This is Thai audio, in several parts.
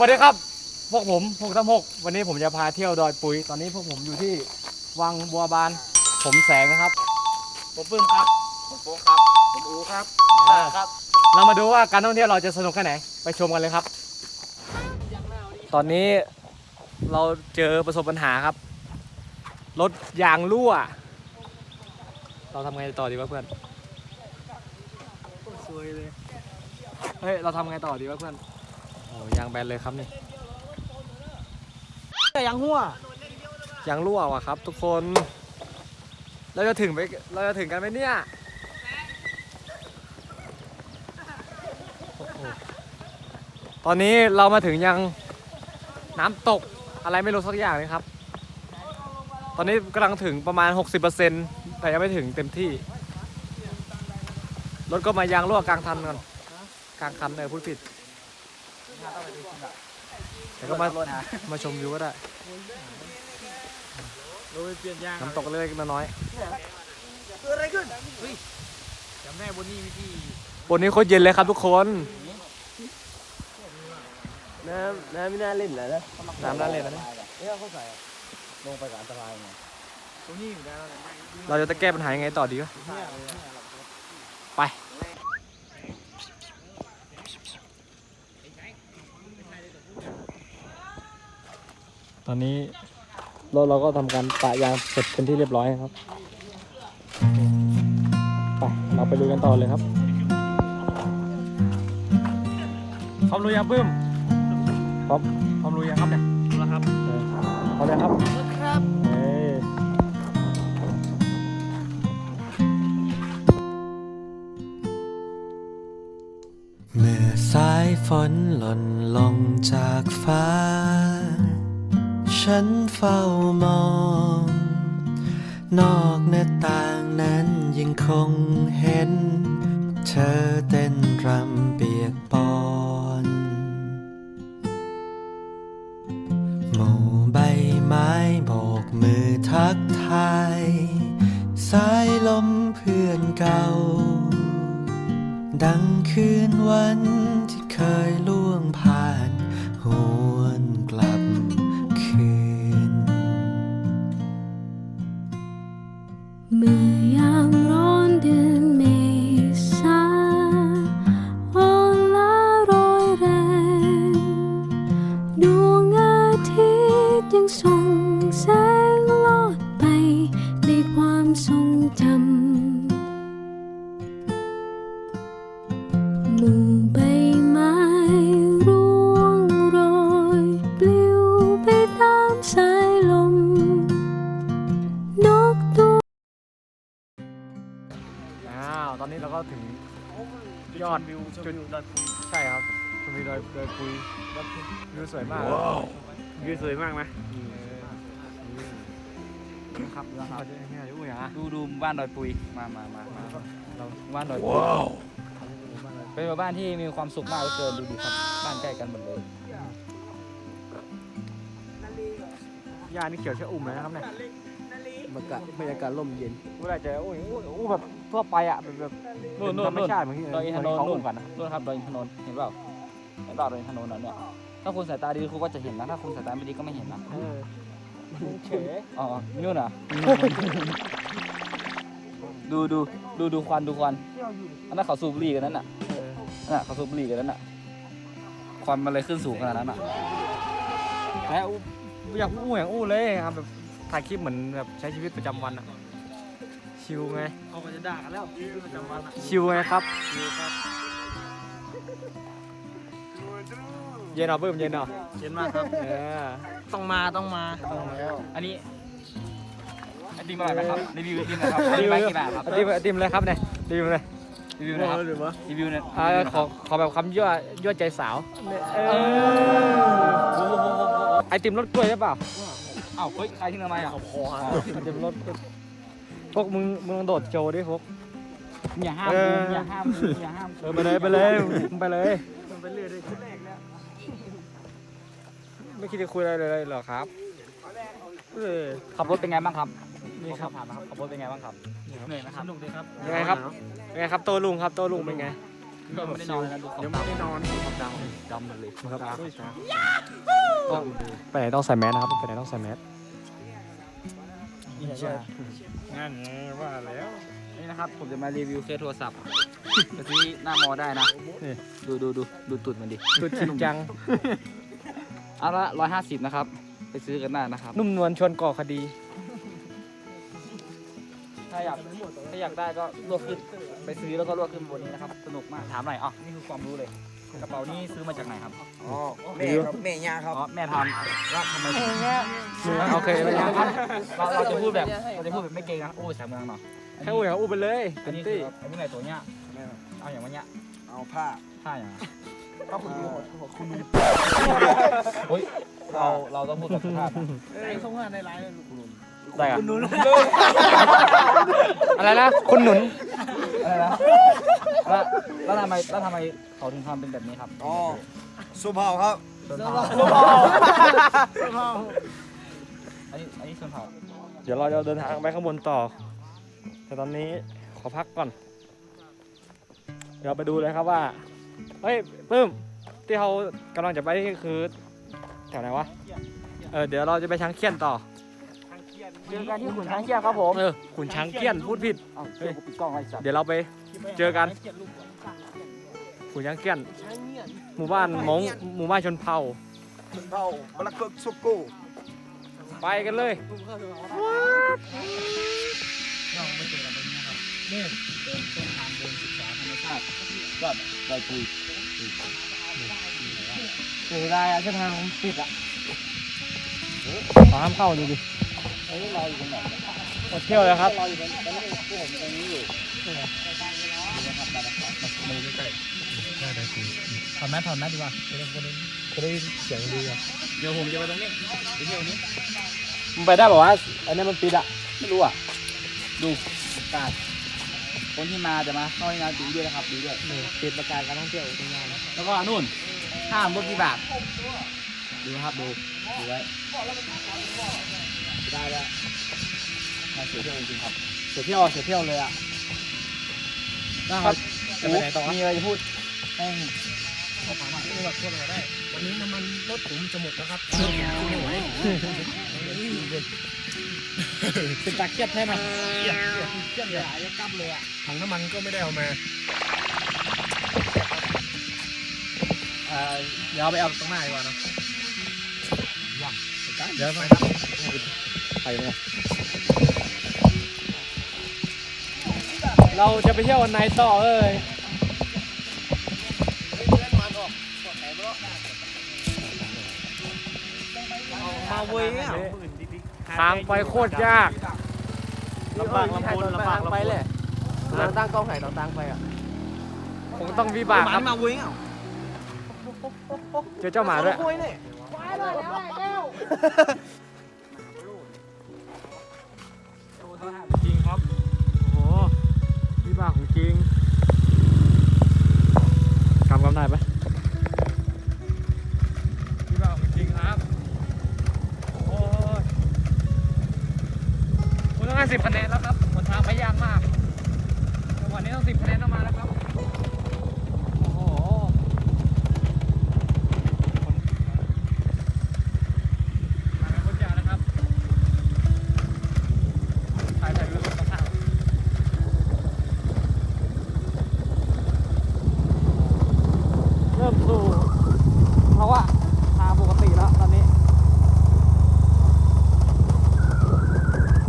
สวัสดีครับ พวกผมพวกทั้งหกวันนี้ผมจะพาเที่ยวดอยปุยตอนนี้พวกผมอยู่ที่วังบัวบาน ผมแสงนะครับ ผมปื้มครับ ผมโป๊กครับ ผมอูครับอ่าครับ เรามาดูว่าการท่องเที่ยวเราจะสนุกแค่ไหน ไปชมกันเลยครับ ตอนนี้เราเจอประสบปัญหาครับ รถยางรั่ว เราทำไงต่อดีวะเพื่อน สวยเลย เฮ้ย เราทำไงต่อดีวะเพื่อน โอ้ยางแบนเลยครับนี่แต่ยังหัวยางรั่วว่ะครับ ทุกคน เราจะถึงไปเราจะถึงกันไหมเนี่ยโอ้โหตอนนี้เรามาถึงยังน้ำตกอะไรไม่รู้สักอย่างเลยครับ ตอนนี้กำลังถึงประมาณ 60%แต่ยังไม่ถึงเต็มที่ รถก็มายางรั่วกลางทันก่อนกลางคันเลยพูดผิด แต่ก็มามาชมวิวก็ได้โดยเปลี่ยนยางน้ำตกเล็กๆน้อยเกิดอะไรขึ้นเฮ้ยจำได้บนนี้วิธีๆบนนี้โคตรเย็นเลยครับทุกคน น้ำน้ำไม่น่าเล่นเลยนะน้ำน่าเล่นนะเนี่ยเนี่ยเขาใส่ลงไปกับอันตรายไงตรงนี้อยู่ได้แล้วเราจะแก้ปัญหายังไงต่อดีวะ ตอนนี้เราเราก็ทำการปะยางเสร็จเป็นที่เรียบร้อยนะครับ ไป เราไปดูกันต่อเลยครับพร้อมรู้ยังปื้มพร้อมพร้อมรู้ยังครับเนี่ยแล้วครับเออพร้อมแล้วครับครับเอ้ยเมื่อสายฝนหล่นลงจากฟ้า ฉันเฝ้ามอง นอกหน้าต่างนั้นยังคงเห็น เธอเต้นรำเปียกปอนหมู่ใบไม้โบกมือทักทายสายลมเพื่อนเก่า ดังคืนวันที่เคยล่วงผ่าน เราก็ถึง ยอดวิวจุดใช่ครับชมวิวดอยดอยปุยวิวสวยมากยืดสวยมากไหมครับเราจะให้อุ้ยอะดูดูบ้านดอยปุยมามามามาเราบ้านดอยปุยเป็นหมู่บ้านที่มีความสุขมากเหลือเกินดูดิครับบ้านใกล้กันหมดเลยหญ้านี่เขียวชะอุ่มเลยนะครับเนี่ยบรรยากาศบรรยากาศร่มเย็นเวลาเจออุ้ยอุ้ยอุ้ยแบบ ทั่วไปอะเป็นแบบนู่นนู่น ธรรมนู่นชาติเหมือนที่ดอยอินทนนท์เขานู่อุ้นมกันนะนู่นครับดอยอินทนนท์เห็นเปล่าเห็นเปล่าดอยอินทนนท์นั่นเนี่ยถ้าคุณสายตาดีคุณก็จะเห็นนะถ้าคุณสายตาไม่ดีก็ไม่เห็นนะเออเฉยอ๋อนู่นอะ ดูดูดูดูควันดูควันอันนั้นเขาสูบบุหรี่กันนั่นน่ะเออนั่นน่ะเขาสูบบุหรี่กันนั่นน่ะควันมันเลยขึ้นสูงขนาดนั้นอะแล้วอยากอู้อย่างอู้เลยครับแบบถ่ายคลิปเหมือนแบบใช้ชีวิตประจำวันอะ ชิลไง เขาก็จะด่ากันแล้วชีวิตประจำวันอะชิลไงครับเย็นเหรอเพิ่มเย็นเหรอเย็นมากครับ เออต้องมาต้องมา ต้องแล้วอันนี้ไอติมอร่อยไหมครับรีวิวไอติมหนะครับไอติมใบกี่บาทครับไอติมไอติมเลยครับเนี่ยรีวิวเลยรีวิวนะครับรีวิวเนี่ยอ่าขอขอแบบคำยั่วยั่วใจสาวเออไอติมรสกล้วยใช่เปล่าอ้าวเฮ้ยใครทิ้งทำไมอะ ไอติมรส พวกมึงมึงลองโดดโชว์ดิพวก อย่าห้ามเออกูอย่าห้ามกูอย่าห้ามเออไปเลยไปเลยมึงไปเลย มันไปเรื่อยเลยชุดแรกแล้วไม่คิดจะคุยอะไรเลยเหรอครับเออ ขับรถเป็นไงบ้างครับนี่ครับ ถามนะครับขับรถเป็นไงบ้างครับเหนื่อยไหมครับสนุกดีครับยังไงครับ ยังไงครับโตลุงครับโตลุงเป็นไงไม่ได้นอนเลยนะดูยังไม่ได้นอนดำดำหมดเลยครับต้องไปไหนต้องใส่แมสนะครับไปไหนต้องใส่แมส งั้นไงว่าแล้ว นี่นะครับผมจะมารีวิวเคสโทรศัพท์ไปที่หน้ามอได้นะดูดูดูดูตุดมันดิจุดจริงจังเอาละร้อยห้าสิบนะครับ ไปซื้อกันได้นะครับ นุ่มนวลชวนก่อคดี ถ้าอยากถ้าอยากได้ก็ลวกขึ้น ไปซื้อแล้วก็ลวกขึ้นบนนี้นะครับ สนุกมากถามหน่อยอ๋อนี่คือความรู้เลย กระเป๋านี้ซื้อมาจากไหนครับ อ๋อแม่ครับแม่ย่าครับ อ๋อแม่ทำว่าทำไมถึงโอเคไม่ยากเราเราจะพูดแบบเราจะพูดแบบไม่เกรงนะโอ้ยสามเมืองเนาะแค่อุ้ยกับอุ้ไปเลยอัเต็นมนี้คือที่อันนี้ไงตัวเนี้ยเอาอย่างวันเนี้ยเอาผ้าท่าอย่างผ้าคุณดูคุณดูเฮ้ยเราเราต้องพูดกับสุภาพนะไอ้ส่งงานในไลน์ได้ครับอะไรนะคุณหนุนอะไรนะ แล้วแล้วทำไมแล้วทำไมเขาถึงทำเป็นแบบนี้ครับอ๋อสุภาพครับชนเผ่าอันนี้อันนี้ชนเผ่าเดี๋ยวเราจะเดินทางไปข้างบนต่อ แต่ตอนนี้ขอพักก่อน เดี๋ยวไปดูเลยครับว่า เฮ้ยปื้มที่เขากำลังจะไปนี่คือแถวไหนวะ เออเดี๋ยวเราจะไปช้างเขี้ยนต่อเจอกันที่ขุนช้างเขี้ยวครับผม เออขุนช้างเขี้ยนพูดผิดเอ้าเชื่อกูปิดกล้องไว้สัตว์เดี๋ยวเราไป เจอกันขุนช้างเขี้ยนหมู่บ้านมงหมู่บ้านชนเผ่า เผ่าบลักเกิกสุกูไปกันเลยเราไม่เจอกันตรงนี้นะครับนี่เป็นเส้นทางเดินศึกษาธรรมชาติยอดดอยปุยเสียดายอะเส้นทางผมปิดอะขอห้ามเข้าดูดิเฮ้ยเราอยู่ตรงไหนหมดเที่ยวเลยครับ ถอดแมสถอดแมสดีกว่าจะได้จะได้เสียงดีอะเดี๋ยวผมจะไปตรงนี้ไปเที่ยวนี้มันไปได้บอกว่าอันนี้มันปิดอะไม่รู้อะดูประกาศคนที่มาจะมาเข้าในงานดูด้วยนะครับดูด้วยปิดประกาศการท่องเที่ยวในงานแล้วก็นู่นห้ามรถวิบากดูนะครับดูดูไว้ได้แล้วมาเสียเที่ยวจริงๆครับเสียเที่ยวเสียเที่ยวเลยอะนะครับจะไปไห นต่อวะมีอะไรจะพูดให้วันนี้น้ำมันรถผมจะหมดแล้วครับเป็นตาเกียบใช่ไหมเกี่ยเกียอย่าอย่ากลับเลยอะถังน้ำมันก็ไม่ได้เอามาเดี๋ยวไปเอาตรงหน้าดีกว่าเนอะเดี๋ยวไปไปเลยเราจะไปเที่ยววันไหนต่อเอ้ย มาเว้ยอะทางไปโคตรยากลำบากลำบนลำบากไปเลยเราตั้งกล้องไหนเราตั้งไปอะคงต้องวิบากครับมาเว้ยอะเจอเจ้าหมาด้วยจริงครับ โอ้โหวิบากของจริงกำกำได้ไหมวิบากของจริงครับ โอ้ยคุณต้องให้ สิบคะแนนแล้วครับหนทางไม่ยากมากจังหวะนี้ต้องสิบคะแนนต้องมาแล้วครับ โอ้โห มาเป็นคนยาวนะครับถ่ายถ่ายรูปกับข้าวเริ่มสู่เพราะว่าทางปกติแล้วตอนนี้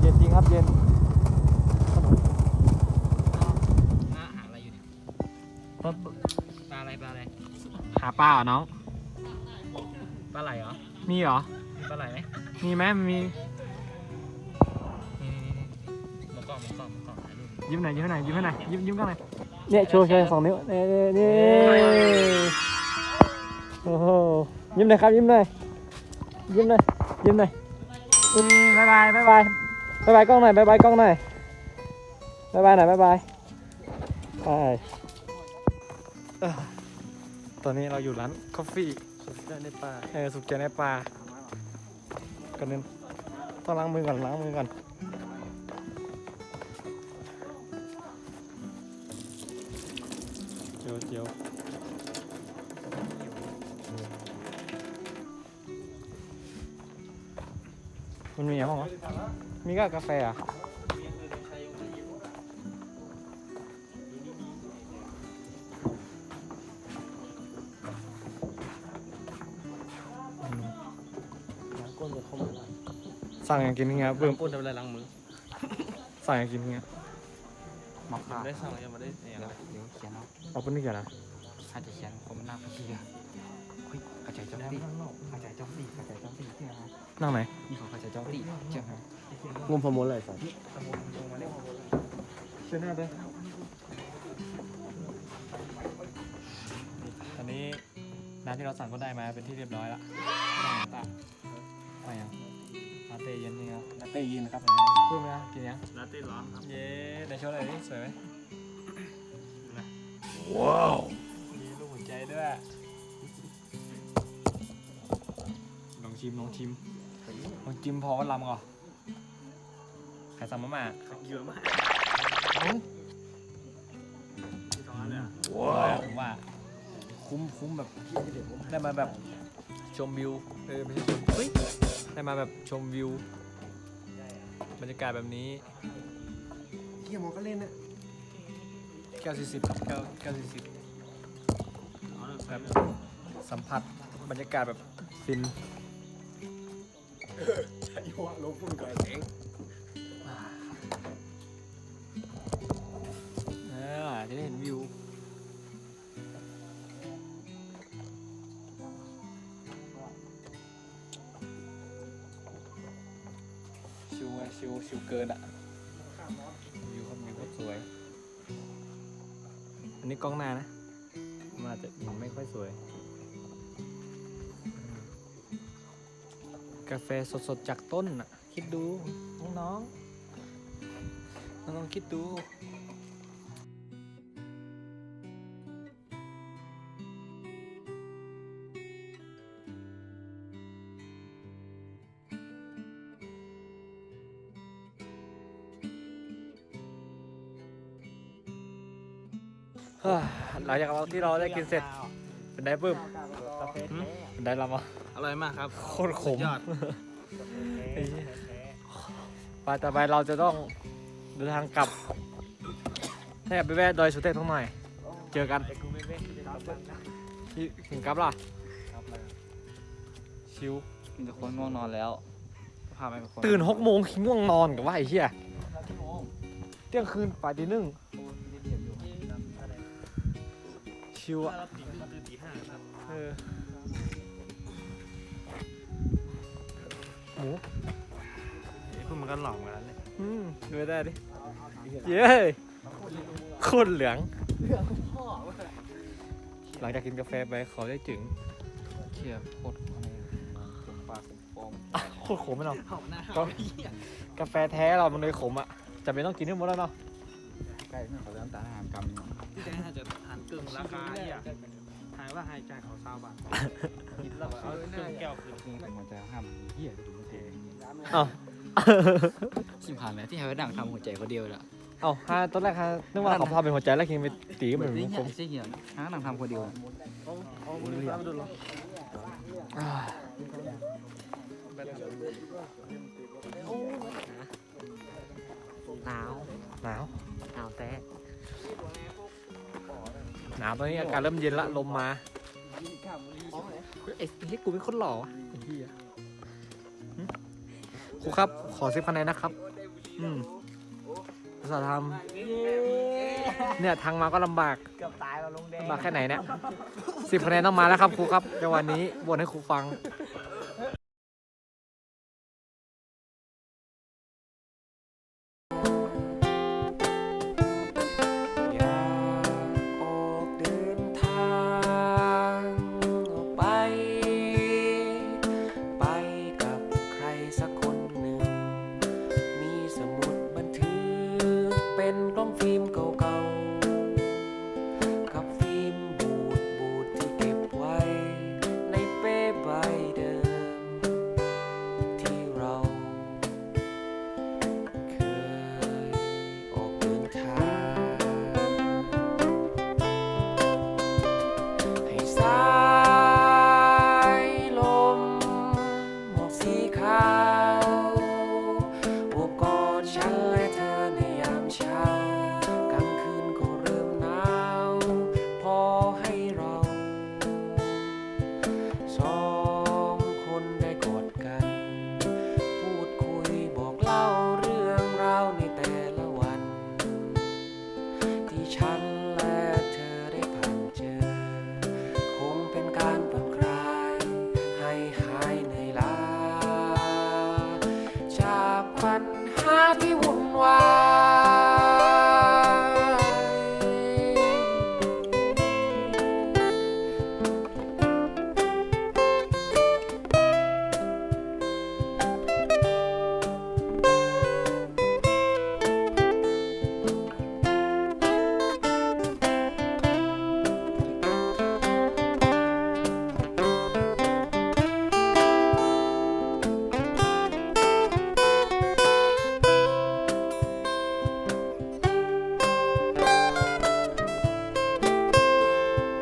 เย็นจริงครับเย็น หาอะไรอยู่เนี่ย ปลาอะไรปลาอะไรหาปลาเหรอน้อง ปลาไหลเหรอมีเหรอ มีปลาไหลไหมมีไหมมีนี่นี่มากล้องมากล้องมากล้องถ่ายรูปยิ้มหน่อยยิ้มหน่อยยิ้มหน่อยยิ้มยิ้มกันหน่อยเนี่ยโชว์โชว์สองนิ้วนี่นี่โอ้โหยิ้มหน่อยครับยิ้มหน่อยยิ้มหน่อยยิ้มหน่อยอืมบายบายบายบายบายบายกล้องหน่อยบายบายกล้องหน่อยบายบายหน่อยบายบายไป เอ่อตอนนี้เราอยู่ร้านกาแฟสุขใจในป่าเออสุขใจในป่ากันนึงต้องล้างมือก่อนล้างมือก่อนเดี๋ยวเดี๋ยวมันมีอะไรบ้างวะมีก็กาแฟอะ สั่งอย่างกินเงี้ยเพิ่มก้นทำอะไรล้างมือสั่งอย่างกินเงี้ยมอกค่ะได้สั่งยังไม่ได้เนี่ยเดี๋ยวเดี๋ยวเขียนเอาเอาเป็นนี่ก่อนนะอาจจะเขียนผมหน้าพี่เชียเฮ้ยกระจายจ้องตีกระจายจ้องตีกระจายจ้องตีเชื่อไหมนั่งไหนนี่เขากระจายจ้องตีเชื่อไหมงมพมลเลยสัตว์เชิญหน้าด้วยตอนนี้น้ำที่เราสั่งก็ได้มาเป็นที่เรียบร้อยแล้วตาไปยัง ลาเต้เย็นนี่ครับลาเต้ยินครับเพิ่มนะกินยังลาเต้ร้อนครับเย้ในโชว์อะไรนี่สวยไหมว้าวมีลูกหัวใจด้วยลองชิมลองชิมลองชิมพอว่าลำก่อนใครสั่งมาม่าเยอะมากอืมสองอันเลยอะว้าวผมว่าคุ้มคุ้มแบบได้มาแบบชมวิวเออไม่ใช่ชมเฮ้ย ได้มาแบบชมวิวบรรยากาศแบบนี้เที่ยวมอก็เล่นนะแก้วสี่สิบแก้วแก้วสี่สิบแบบสัมผัสบรรยากาศแบบฟิน ใช่หัวลงพุ่นก่อนเอง ชิวชิวเกินอะวิวครับวิวก็สวย อันนี้กล้องหน้านะมันอาจจะยังไม่ค่อยสวย กาแฟสดๆจากต้นอะ คิดดู น้องๆน้องๆคิดดู หลังจากเราที่เราได้กินเสร็จเป็นไงปื้มเป็นไงลำอะอร่อยมากครับโคตรขมยอดไอ้เหี้ยไปต่อไปเราจะต้องเดินทางกลับให้ไปแวะดอยสุเทพทั้งหน่อย เจอกันที่ถึงกลับล่ะชิวมีแต่คนง่วงนอนแล้วพาไปเป็นคนตื่นหกโมงขี้ง่วงนอนกับว่าไอ้เหี้ยเที่ยงคืนป่ายตีหนึ่ง ชิวอะเราตื่นมาตื่นตีห้าครับเออหมูไอ้พวกมันก็หลอกเหมือนกันเลยอืมดูได้ดิเย้โคตรเหลืองหลังจากกินกาแฟไปเขาได้จึงเชี่ยโคตรอะไรผมปากผมฟองอะโคตรขมไม่เนาะหอมหน้าก็กาแฟแท้เรามันเลยขมอะจำเป็นต้องกินให้หมดแล้วเนาะใกล้เรื่องของเรื่องตาอาหารกรรม ที่แท้น่าจะหันกึ่งราคาเนี่ยหายว่าหายใจเขาซาบาทกินแล้วเอาครึ่งแก้วคืนซึ่งผมมันจะห้ามเหี้ยดูมันเองเอ้าสิมผ่านไหมที่ให้ไปดังทำหัวใจเขาเดียวแหละเอ้าฮะตอนแรกฮะนึกว่าเขาพาเป็นหัวใจแล้วคิงไปตีเหมือนนี่ผมไอ้เหี้ยหาดังทำคนเดียวอ่าหนาวหนาวหนาวแต่ หนาวตอนนี้อากาศเริ่มเย็นละลมมาเฮ้ยไอ้เฮ้ยกูเป็นคนหล่อวะไอ้เหี้ยครูครับ ขอสิบคะแนนนะครับ อืมภาษาทำเนี่ยทางมาก็ลำบากเกือบตายเราลงแดงลำบากแค่ไหนเนี่ยสิบคะแนนต้องมาแล้วครับครูครับในวันนี้บ่นให้ครูฟัง